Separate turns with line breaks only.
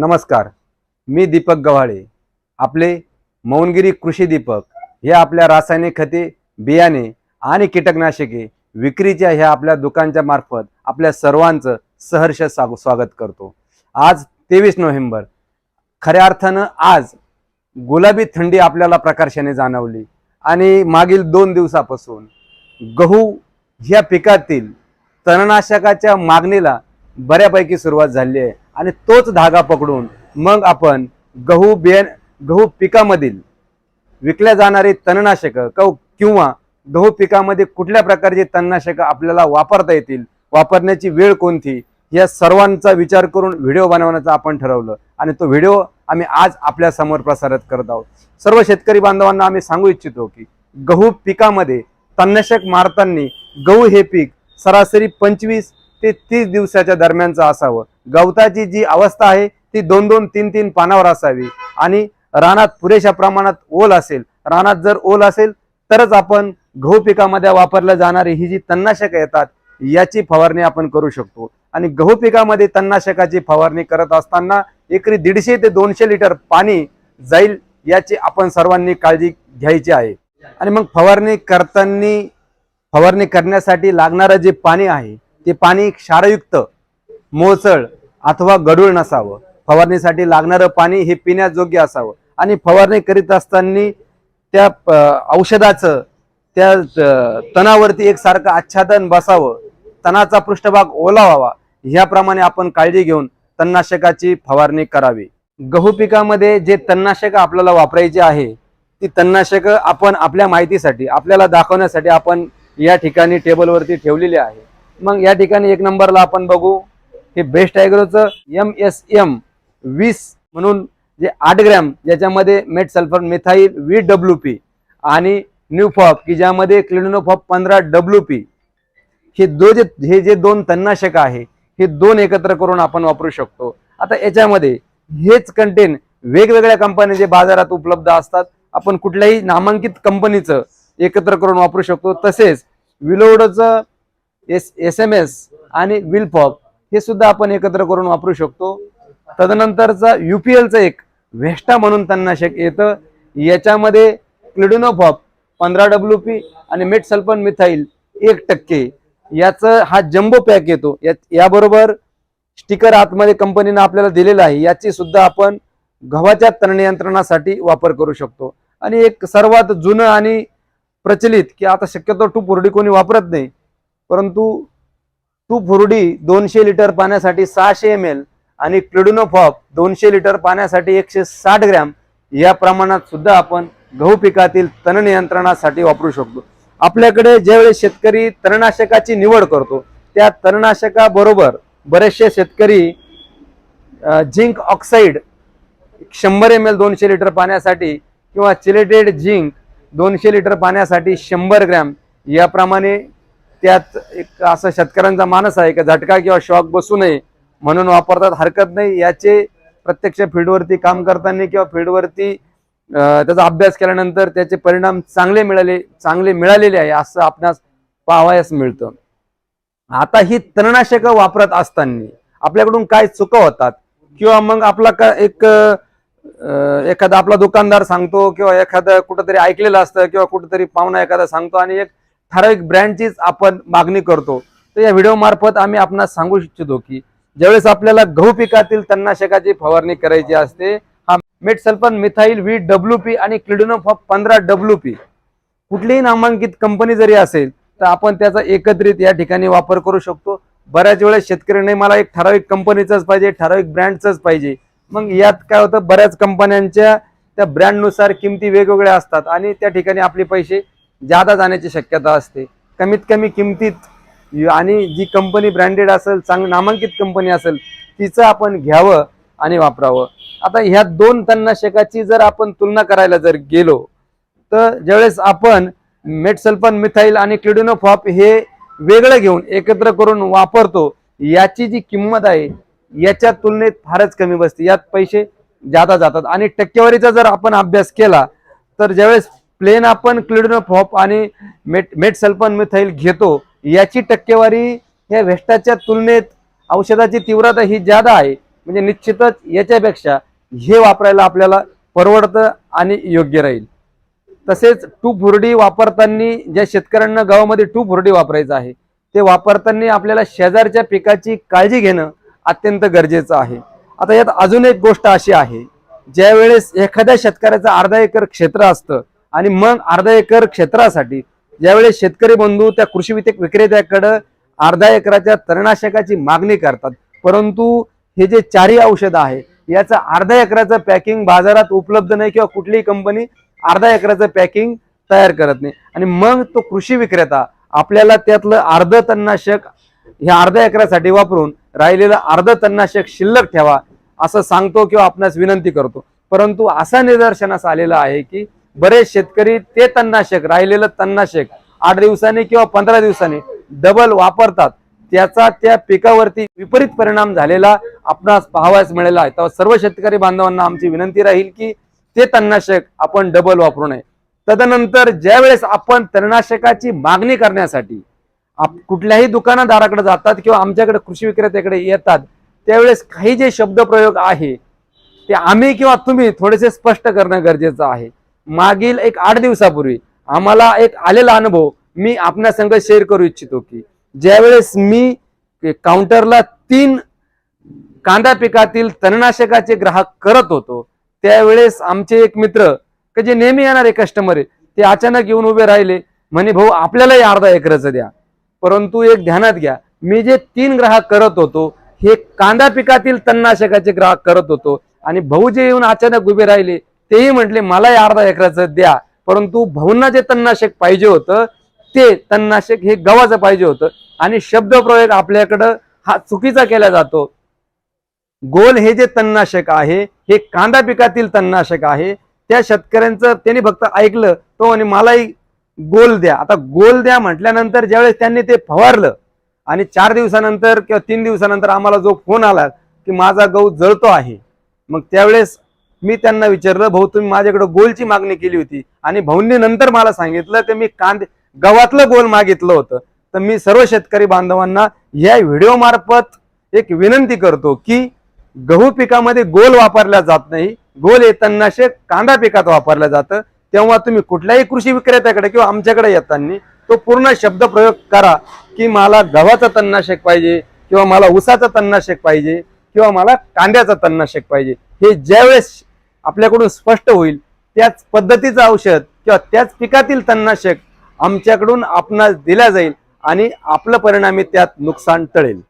नमस्कार मी दीपक गव्हाळे. आपले मौनगिरी कृषी दीपक हे आपल्या रासायनिक खते बियाणे आणि कीटकनाशके विक्रीच्या ह्या आपल्या दुकानच्या मार्फत आपल्या सर्वांचं सहर्ष स्वाग स्वागत करतो. आज तेवीस नोव्हेंबर. खऱ्या अर्थानं आज गुलाबी थंडी आपल्याला प्रकर्षाने जाणवली आणि मागील दोन दिवसापासून गहू ह्या पिकातील तणनाशकाच्या मागणीला बऱ्यापैकी सुरुवात झाली आहे. आणि तोच धागा पकडून मग आपण गहू बियाण गहू पिकामधील विकल्या जाणारी तणनाशकं कव किंवा गहू पिकामध्ये कुठल्या प्रकारची तणनाशकं आपल्याला वापरता येतील वापरण्याची वेळ कोणती या सर्वांचा विचार करून व्हिडिओ बनवण्याचं आपण ठरवलं. आणि तो व्हिडिओ आम्ही आज आपल्यासमोर प्रसारित करत आहोत. सर्व शेतकरी बांधवांना आम्ही सांगू इच्छितो की गहू पिकामध्ये तणनाशक मारताना गहू हे पीक सरासरी पंचवीस ते तीस दिवसाच्या दरम्यानचं असावं. गवताची जी अवस्था आहे ती दोन दोन तीन तीन पानावर असावी. आणि रानात पुरेशा प्रमाणात ओल असेल रानात जर ओल असेल तरच आपण गहू पिकामध्ये वापरल्या जाणारी ही जी तणनाशकं येतात याची फवारणी आपण करू शकतो. आणि गहू पिकामध्ये तणनाशकाची फवारणी करत असताना एकरी दीडशे ते दोनशे लिटर पाणी जाईल याची आपण सर्वांनी काळजी घ्यायची आहे. आणि मग फवारणी करताना फवारणी करण्यासाठी लागणारं जे पाणी आहे ते पाणी क्षारयुक्त मोचळ अथवा गडूळ नसावं. फवारणीसाठी लागणारं पाणी हे पिण्याजोग्य असावं. आणि फवारणी करीत असताना त्या औषधाचं त्या तणावरती एकसारखं आच्छादन बसावं. तणाचा पृष्ठभाग ओलावा ह्याप्रमाणे आपण काळजी घेऊन तणनाशकाची फवारणी करावी. गहू पिकामध्ये जे तणनाशक आपल्याला वापरायचे आहे ती तणनाशकं आपण आपल्या माहितीसाठी आपल्याला दाखवण्यासाठी आपण या ठिकाणी टेबलवरती ठेवलेली आहे. मग या ठिकाणी एक नंबरला आपण बघू. हे बेस्ट ॲग्रोचं एम एस एम वीस म्हणून जे आठ ग्रॅम ज्याच्यामध्ये metsulfuron methyl V W P आणि न्यूफॉप की ज्यामध्ये क्लिनोफॉप पंधरा डब्ल्यू पी हे दो जे हे जे दोन तणनाशक आहे हे दोन एकत्र करून आपण वापरू शकतो. आता याच्यामध्ये हेच कंटेन वेगवेगळ्या कंपन्या जे बाजारात उपलब्ध असतात. आपण कुठल्याही नामांकित कंपनीचं एकत्र करून वापरू शकतो. तसेच विलोडचं एस एस एम एस आणि विलफॉप हे सुद्धा आपण एकत्र करून वापरू शकतो. तदनंतरचा यू पी एलचं एक व्हेस्टा म्हणून तणनाशक येतं. याच्यामध्ये क्लिडोनोफॉप पंधरा डब्ल्यू पी आणि मेट सल्फन मिथाईल एक टक्के. याचं हा जम्बो पॅक येतो. या याबरोबर स्टिकर आतमध्ये कंपनीनं आपल्याला दिलेला आहे. याची सुद्धा आपण गव्हाच्या तण नियंत्रणासाठी वापर करू शकतो. आणि एक सर्वात जुनं आणि प्रचलित की आता शक्यतो टू फोरडी कोणी वापरत नाही परंतु टू फोर्डी दोनशे लिटर पाण्यासाठी सहाशे एम एल आणि क्लिडोनोफॉप दोनशे लिटर पाण्यासाठी एकशे साठ ग्रॅम या प्रमाणात सुद्धा आपण गहू पिकातील तण नियंत्रणासाठी वापरू शकतो. आपल्याकडे ज्यावेळेस शेतकरी तणनाशकाची निवड करतो त्या तणनाशकाबरोबर बरेचसे शेतकरी झिंक ऑक्साईड शंभर एम एल दोनशे लिटर पाण्यासाठी किंवा चिलेटेड झिंक दोनशे लिटर पाण्यासाठी शंभर ग्रॅम याप्रमाणे त्यात एक असं शेतकऱ्यांचा मानस आहे की झटका किंवा शॉक बसू नये म्हणून वापरतात. हरकत नाही. याचे प्रत्यक्ष फील्डवरती काम करताना किंवा फील्डवरती त्याचा अभ्यास केल्यानंतर त्याचे परिणाम चांगले मिळाले चांगले मिळालेले आहे असं आपणास पाहावयास मिळतं. आता ही तणनाशकं वापरत असताना आपल्याकडून काय चुका होतात? किंवा मग आपला का एक एखादा आपला दुकानदार सांगतो किंवा एखादं कुठंतरी ऐकलेलं असतं किंवा कुठंतरी पाहुणा एखादा सांगतो आणि एक ठराविक ब्रँडचीच आपण मागणी करतो. तर या व्हिडिओ मार्फत आम्ही आपणास सांगू इच्छितो की ज्यावेळेस आपल्याला गहू पिकातील तणनाशकाची फवारणी करायची असते हा metsulfuron methyl V W P आणि क्लिडोनोफॉप पंधरा डब्ल्यू पी. कुठलीही नामांकित कंपनी जरी असेल तर आपण त्याचा एकत्रित या ठिकाणी वापर करू शकतो. बऱ्याच वेळेस शेतकऱ्यांनी मला एक ठराविक कंपनीचंच पाहिजे ठराविक ब्रँडचंच पाहिजे. मग यात काय होतं बऱ्याच कंपन्यांच्या त्या ब्रँडनुसार किमती वेगवेगळ्या असतात आणि त्या ठिकाणी आपले पैसे जादा जाण्याची शक्यता असते. कमीत कमी किमतीत आणि जी कंपनी ब्रँडेड असेल चांग नामांकित कंपनी असेल तिचं आपण घ्यावं आणि वापरावं. आता ह्या दोन तणनाशकाची जर आपण तुलना करायला जर गेलो तर ज्यावेळेस आपण मेटसल्फन मिथाईल आणि क्लिडोनोफॉप हे वेगळं घेऊन एकत्र करून वापरतो याची जी किंमत आहे याच्या तुलनेत फारच कमी बसते. यात पैसे जादा जातात. आणि टक्केवारीचा जर आपण अभ्यास केला तर ज्यावेळेस प्लेन आपण क्लिडोनोफॉप आणि मेट मेट सल्फन मिथाईल घेतो याची टक्केवारी या वेस्टाच्या तुलनेत औषधाची तीव्रता ही ज्यादा आहे म्हणजे निश्चितच याच्यापेक्षा हे वापरायला आपल्याला परवडतं आणि योग्य राहील. तसेच टू फुरडी वापरताना ज्या शेतकऱ्यांना गावामध्ये टू फुरडी वापरायचं आहे ते वापरताना आपल्याला शेजारच्या पिकाची काळजी घेणं अत्यंत गरजेचं आहे. आता यात अजून एक गोष्ट अशी आहे ज्यावेळेस एखाद्या शेतकऱ्याचं अर्धा एकर क्षेत्र असतं आणि मग अर्धा एकर क्षेत्रासाठी ज्यावेळेस शेतकरी बंधू त्या कृषी वितेक विक्रेत्याकडं अर्धा एकराच्या तणनाशकाची मागणी करतात परंतु हे जे चारही औषध आहे याचं अर्धा एकराचं पॅकिंग बाजारात उपलब्ध नाही किंवा कुठलीही कंपनी अर्धा एकराचं पॅकिंग तयार करत नाही. आणि मग तो कृषी विक्रेता आपल्याला त्यातलं अर्ध तणनाशक हे अर्ध्या एकरासाठी वापरून राहिलेलं अर्ध तणनाशक शिल्लक ठेवा असं सांगतो किंवा आपणास विनंती करतो. परंतु असा निदर्शनास आलेला आहे की बरेच शेतकरी ते तणनाशक राहिलेलं तणनाशक आठ दिवसांनी किंवा पंधरा दिवसांनी डबल वापरतात. त्याचा त्या पिकावरती विपरीत परिणाम झालेला आपणास पाहावायच मिळाला आहे. तेव्हा सर्व शेतकरी बांधवांना आमची विनंती राहील की ते तणनाशक आपण डबल वापरू नये. तदनंतर ज्यावेळेस आपण तणनाशकाची मागणी करण्यासाठी आप कुठल्याही दुकानदाराकडे जातात किंवा आमच्याकडे कृषी विक्रेत्याकडे येतात त्यावेळेस काही जे शब्दप्रयोग आहे ते आम्ही किंवा तुम्ही थोडेसे स्पष्ट करणं गरजेचं आहे. मागील एक आठ दिवसापूर्वी आम्हाला एक आलेला अनुभव मी आपल्या संग शेअर करू इच्छितो की ज्यावेळेस मी काउंटरला तीन कांदा पिकातील तणनाशकाचे ग्राहक करत होतो त्यावेळेस आमचे एक मित्र की जे नेहमी येणारे कस्टमर आहे ते अचानक येऊन उभे राहिले म्हणे भाऊ आपल्यालाही अर्धा एकरच द्या परंतु एक ध्यानात घ्या मी जे तीन ग्राहक करत होतो हे कांदा पिकातील तणनाशकाचे ग्राहक करत होतो आणि भाऊ जे येऊन अचानक उभे राहिले तेही म्हटले मलाही अर्धा एकराचं द्या. परंतु भवना जे तणनाशक पाहिजे होतं ते तणनाशक हे गव्हाचं पाहिजे होतं. आणि शब्दप्रयोग आपल्याकडं हा चुकीचा केला जातो. गोल हे जे तणनाशक आहे हे कांदा पिकातील तणनाशक आहे त्या शेतकऱ्यांचं त्यांनी फक्त ऐकलं तो आणि मलाही गोल द्या. आता गोल द्या म्हटल्यानंतर ज्यावेळेस त्यांनी ते फवारलं आणि चार दिवसानंतर किंवा तीन दिवसानंतर आम्हाला जो फोन आला की माझा गहू जळतो आहे. मग त्यावेळेस मी त्यांना विचारलं भाऊ तुम्ही माझ्याकडे गोलची मागणी केली होती आणि भाऊंनी नंतर मला सांगितलं की मी कांदे गव्हातलं गोल मागितलं होतं. तर मी सर्व शेतकरी बांधवांना या व्हिडिओ मार्फत एक विनंती करतो की गहू पिकामध्ये गोल वापरला जात नाही. गोल हे तणनाशक कांदा पिकात वापरलं जातं. तेव्हा तुम्ही कुठल्याही कृषी विक्रेत्याकडे किंवा आमच्याकडे येताना तो पूर्ण शब्द प्रयोग करा की मला गव्हाचं तणनाशक पाहिजे किंवा मला उसाचा तणनाशक पाहिजे किंवा मला कांद्याचं तणनाशक पाहिजे. हे ज्यावेळेस आपल्याकडून स्पष्ट होईल. त्याच पद्धतीचं औषध किंवा त्याच पिकातील तणनाशक आमच्याकडून आपणास दिला जाईल आणि आपलं परिणामी त्यात नुकसान टळेल.